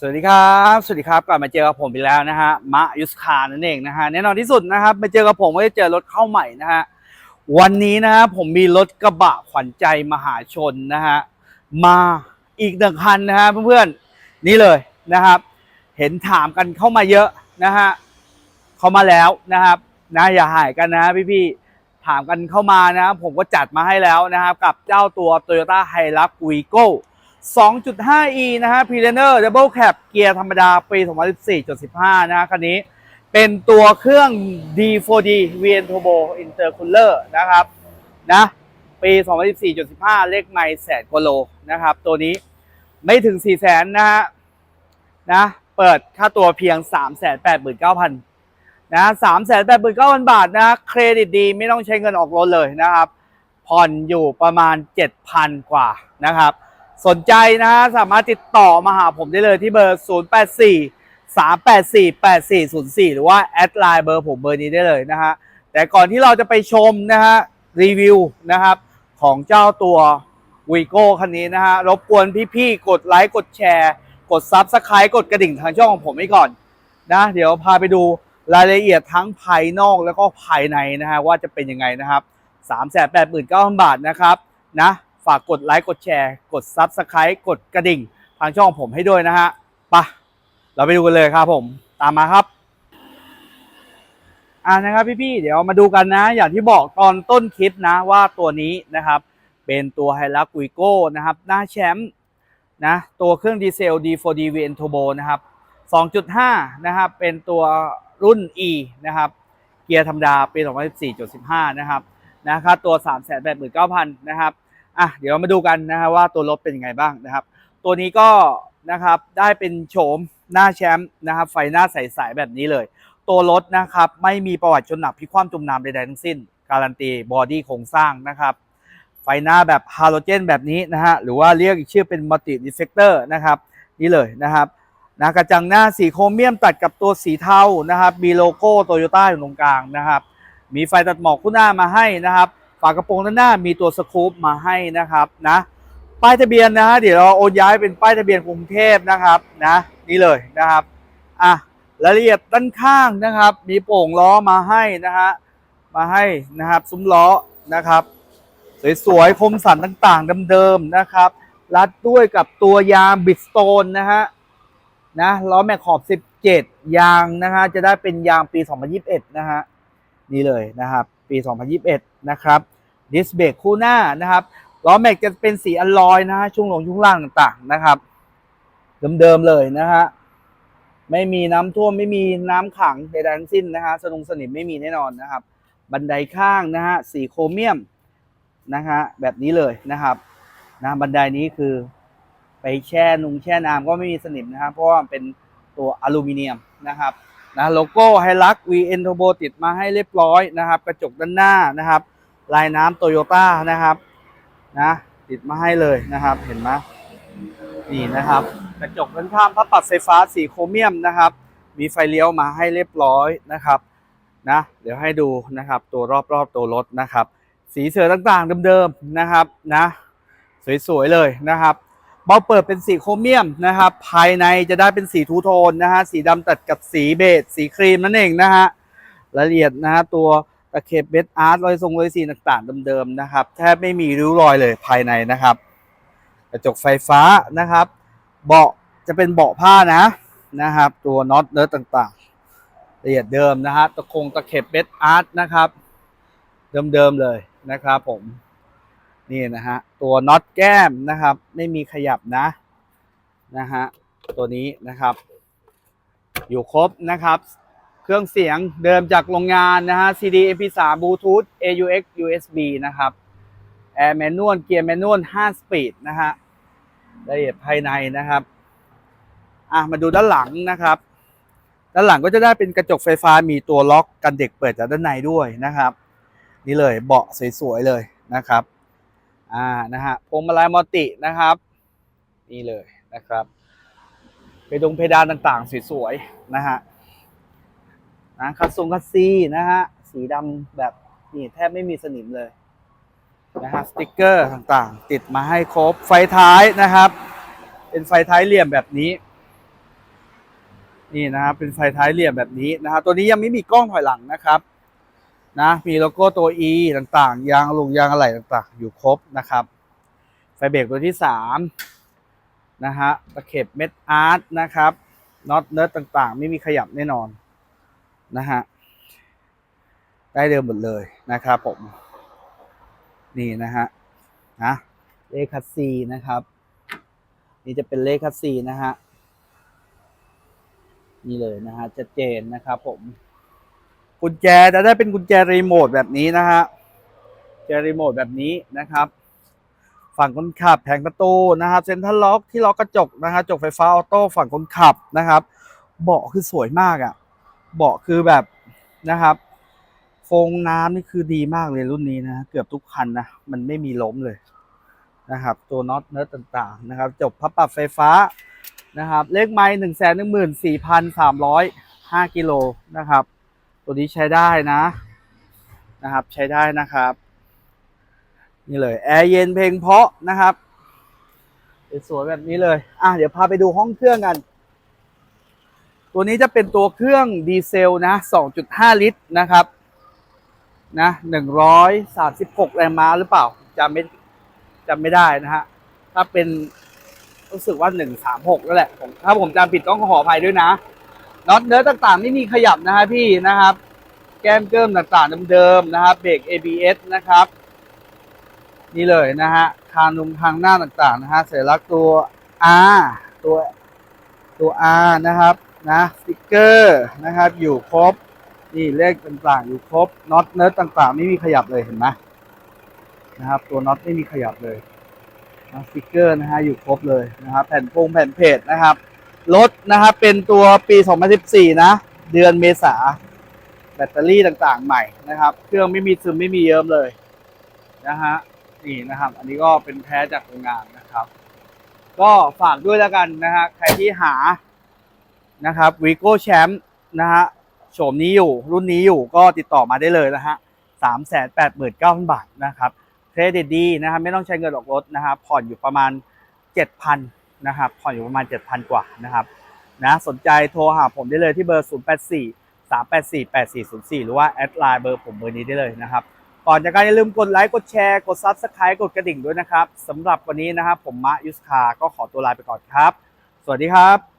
สวัสดีครับ สวัสดีครับกลับมาเจอกับผมอีกแล้วนะฮะมะยุสคานั่นเองนะฮะแน่นอนที่สุดนะครับมาเจอกับผมก็จะเจอรถเข้าใหม่นะฮะวันนี้นะฮะผมมีรถกระบะขวัญใจมหาชนนะฮะมาอีกหนึ่งคันนะฮะเพื่อนๆนี่เลยนะครับ เห็นถามกันเข้ามาเยอะนะฮะเข้ามาแล้วนะครับนะอย่าหายกันนะพี่ๆถามกันเข้ามานะครับผมก็จัดมาให้แล้วนะครับ กับเจ้าตัว Toyota h i l u x v i g o 2.5e นะฮะ p r e n e r Double Cab เกียร์ธรรมดา ปี2014.15 นะคันนี้เป็นตัวเครื่อง D4D VN Turbo Intercooler นะครับนะปี2014.15 เลขไมล์แสนกว่าโลนะครับ ตัวนี้ไม่ถึง 4 0 0 0 0 0นะฮะนะเปิดค่าตัวเพียง 389,000นะ389,000 บาทนะเครดิตดีไม่ต้องใช้เงินออกรถเลยนะครับ ผ่อนอยู่ประมาณ 7,000 กว่านะครับ สนใจนะสามารถติดต่อมาหาผมได้เลยที่เบอร์ 084 384 8404 หรือว่าแอดไลน์เบอร์ผมเบอร์นี้ได้เลยนะฮะแต่ก่อนที่เราจะไปชมนะฮะรีวิวนะครับของเจ้าตัววีโก้คันนี้นะฮะรบกวนพี่ๆ กดไลค์กดแชร์ กดซับสไคร b ์กดกระดิ่งทางช่องของผมไว้ก่อนนะเดี๋ยวพาไปดูรายละเอียดทั้งภายนอกแล้วก็ภายในนะฮะว่าจะเป็นยังไงนะครับ3 8 9 0 0 0 บาทนะครับนะ ฝากกดไลค์กดแชร์ กดซับสไคร b ์กดกระดิ่ง ทางช่องของผมให้ด้วยนะฮะไปะเราไปดูกันเลยครับผม ตามมาครับ อ่านะครับพี่ๆเดี๋ยวมาดูกันนะ อย่างที่บอกตอนต้นคลิปนะว่าตัวนี้นะครับ เป็นตัวไฮลักวิโก้นะครับหน้าแชมป์นะตัวเครื่องดีเซล D4D VN Turbo นะครับ 2.5 นะครับ เป็นตัวรุ่น E นะครับ เกียร์ธรรมดาปี 2014.15 นะครับ นะค่าตัว 389,000 นะครับ อะเดี๋ยวเรามาดูกันนะครับว่าตัวรถเป็นยังไงบ้างนะครับ ตัวนี้ก็นะครับได้เป็นโฉมหน้าแชมป์นะครับไฟหน้าใสๆแบบนี้เลย ตัวรถนะครับไม่มีประวัติชนหนักพิคว่ำจมน้ำใดๆทั้งสิ้น การันตีบอดี้โครงสร้างนะครับไฟหน้าแบบฮาโลเจนแบบนี้นะฮะหรือว่าเรียกอีกชื่อเป็นมัลติดิเฟกเตอร์นะครับนี่เลยนะครับนะกระจังหน้าสีโครเมียมตัดกับตัวสีเทานะครับมีโลโก้โตโยต้าอยู่ตรงกลางนะครับ มีไฟตัดหมอกคู่หน้ามาให้นะครับากระโปรงด้านหน้ามีตัวสกู๊ปมาให้นะครับนะป้ายทะเบียนนะฮะเดี๋ยวเราโอนย้ายเป็นป้ายทะเบียนกรุงเทพนะครับนะนี่เลยนะครับอะรายละเอียดด้านข้างนะครับ มีโป่งล้อมาให้นะฮะมาให้นะครับซุ้มล้อนะครับ สวยๆคมสันต่างๆเดิมๆนะครับ รัดด้วยกับตัวยางบิดสโตนนะฮะนะล้อแม็กขอบ 17 ยางนะฮะจะได้เป็นยางปี 2021 นะฮะนี่เลยนะครับ ปี 2021 นะครับ ดิสเบรกคู่หน้านะครับล้อแม็กจะเป็นสีอลลอยนะฮะช่วงลงช่วงล่างต่างๆนะครับเดิมๆเลยนะฮะไม่มีน้ำท่วมไม่มีน้ำขังใดๆทั้งสิ้นนะฮะสนุงสนิมไม่มีแน่นอนนะครับ บันไดข้างนะฮะสีโครเมียมนะฮะแบบนี้เลยนะครับนะบันไดนี้คือไปแช่นุงแช่น้ำก็ไม่มีสนิมนะครับเพราะว่าเป็นตัวอลูมิเนียมนะครับนะโลโก้ไฮลัก VN Turbo ติดมาให้เรียบร้อยนะครับ กระจกด้านหน้านะครับ ลายน้ำโตโยต้านะครับนะติดมาให้เลยนะครับเห็นไหมนี่นะครับ กระจกด้านข้างพับปรับไฟฟ้าสีโครเมียมนะครับ มีไฟเลี้ยวมาให้เรียบร้อยนะครับนะเดี๋ยวให้ดูนะครับตัวรอบๆตัวรถนะครับ สีเสือต่างๆเดิมๆนะครับนะสวยๆเลยนะครับเบาเปิดเป็นสีโครเมียมนะครับ ภายในจะได้เป็นสีทูโทนนะฮะสีดำตัดกับสีเบจสีครีมนั่นเองนะฮะรายละเอียดนะฮะตัว ตะเข็บเบสอาร์ตรอยทรงรอยสีต่างๆเดิมๆนะครับแทบไม่มีริ้วรอยเลยภายในนะครับ กระจกไฟฟ้านะครับ เบาะจะเป็นเบาะผ้านะนะครับ ตัวน็อตเนื้อต่างๆละเอียดเดิมนะฮะตะคงตะเข็บเบสอาร์ตนะครับ เดิมๆเลยนะครับผมนี่นะฮะตัวน็อตแก้มนะครับ ไม่มีขยับนะนะฮะตัวนี้นะครับ อยู่ครบนะครับ เครื่องเสียงเดิมจากโรงงานนะฮะ CD MP3 Bluetooth AUX USB นะครับ Air Manual เกียร์ Manual 5 Speed นะฮะละเอียดภายในนะครับอะมาดูด้านหลังนะครับ ด้านหลังก็จะได้เป็นกระจกไฟฟ้ามีตัวล็อกกันเด็กเปิดจากด้านในด้วยนะครับ นี่เลยเบาะสวยๆเลยนะครับอ่านะฮะพวงมาลัยมัลตินะครับ นี่เลยนะครับเพดงเพดานต่างๆสวยๆนะฮะ นะคัสซงคัสซีนะฮะ สีดำแบบนี่แทบไม่มีสนิมเลยนะฮะสติกเกอร์ต่างๆ ติดมาให้ครบไฟท้ายนะครับ เป็นไฟท้ายเหลี่ยมแบบนี้ นี่นะครับเป็นไฟท้ายเหลี่ยมแบบนี้นะครับตัวนี้ยังไม่มีกล้องถอยหลังนะครับ นะ มีโลโก้ตัว E ต่างๆ ยางลูกยางอะไรต่างๆ อยู่ครบนะครับ ไฟเบรกตัวที่สามนะฮะตะเข็บเม็ดอาร์ตนะครับน็อตเนิร์ดต่างๆ ไม่มีขยับแน่นอน นะฮะ ได้เดิมหมดเลยนะครับผม นี่นะฮะนะเลขคัสซีนะครับ นี่จะเป็นเลขคัสซีนะฮะ นี่เลยนะฮะชัดเจนนะครับผม กุญแจจะได้เป็นกุญแจรีโมทแบบนี้นะฮะกุญแจรีโมทแบบนี้นะครับ ฝั่งคนขับแผงประตูนะครับเซ็นทรัลล็อกที่ล็อกกระจกนะฮะจกไฟฟ้าออโต้ฝั่งคนขับนะครับ เบาะคือสวยมากอะ่ะ เบาะคือแบบนะครับโฟงน้ำนี่คือดีมากเลยรุ่นนี้นะ เกือบทุกคันนะ มันไม่มีล้มเลยนะครับ ตัวน็อตเนิร์ดต่างๆนะครับ จบพับปรับไฟฟ้านะครับ เลขไม้หนึ่งแสนหนึ่งหมื่นสี่พันสามร้อยห้ากิโลนะครับ ตัวนี้ใช้ได้นะนะครับ ใช้ได้นะครับ นี่เลยแอร์เย็นเพลงเพาะนะครับสวยแบบนี้เลย อะเดี๋ยวพาไปดูห้องเครื่องกัน ตัวนี้จะเป็นตัวเครื่องดีเซลนะ 2.5 ลิตรนะครับนะ136 แรงม้าหรือเปล่าจำไม่จำไม่ได้นะฮะถ้าเป็นรู้สึกว่า 136แล้วแหละผมถ้าผมจำผิดต้องขออภัยด้วยนะน็อตเนื้อต่างๆ ไม่มีขยับนะฮะพี่นะครับ แก้มเกิมต่างๆเดิมๆนะครับเบรก ABS นะครับ นี่เลยนะฮะคางนุมทางหน้าต่างๆนะฮะเสัญลักตัว R ตัวตัว R นะครับ นะสติกเกอร์นะครับ อยู่ครบนี่เลขต่างๆ อยู่ครบน็อตเนิร์ดต่างๆ ไม่มีขยับเลยเห็นไหมนะครับ ตัวน็อตไม่มีขยับเลยนะสติกเกอร์นะฮะอยู่ครบเลยนะครับ แผ่นโปงแผ่นเพจนะครับรถนะครับเป็นตัวปี 2014 นะ เดือนเมษาแบตเตอรี่ต่างๆ ใหม่นะครับ เครื่องไม่มีซึมไม่มีเยิ้มเลยนะฮะนี่นะครับ อันนี้ก็เป็นแท้จากโรงงานนะครับ ก็ฝากด้วยแล้วกันนะฮะใครที่หา นะครับวีโก้แชมป์นะฮะโฉมนี้อยู่รุ่นนี้อยู่ก็ติดต่อมาได้เลยนะฮะสามแสนแปดหมื่นเก้าพันบาทนะครับเครดิตดีนะครับไม่ต้องใช้เงินออกรถนะครับผ่อนอยู่ประมาณเจ็ดพันนะครับผ่อนอยู่ประมาณเจ็ดพันกว่านะครับนะสนใจโทรหาผมได้เลยที่เบอร์0 8 4 3 8 4 8 4 0 4หรือว่าแอดไลน์เบอร์ผมเบอร์นี้ได้เลยนะครับก่อนจากการอย่าลืมกดไลค์กดแชร์กด Subscribe กดกระดิ่งด้วยนะครับสำหรับวันนี้นะครับผมมะยุสคาก็ขอตัวลาไปก่อนครับ สวัสดีครับ